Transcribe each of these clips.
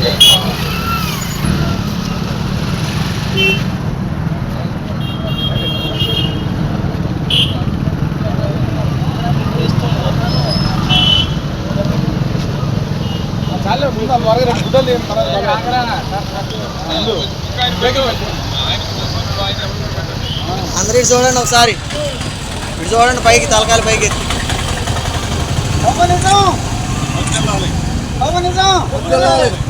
పవన్ అందరికి చూడండి ఒకసారి. ఇటు చూడండి పైకి తలకాయలు పైకి ఎత్తి. పవనిజం పవనిజం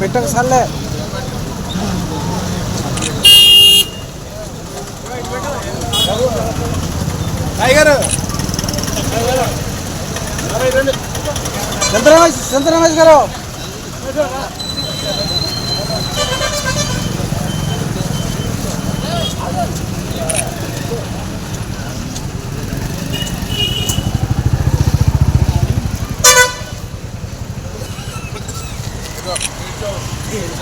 పెట్టక సర్లే. టైగర్. చంద్రమేష్ చంద్రమేష్ గారు. Yeah.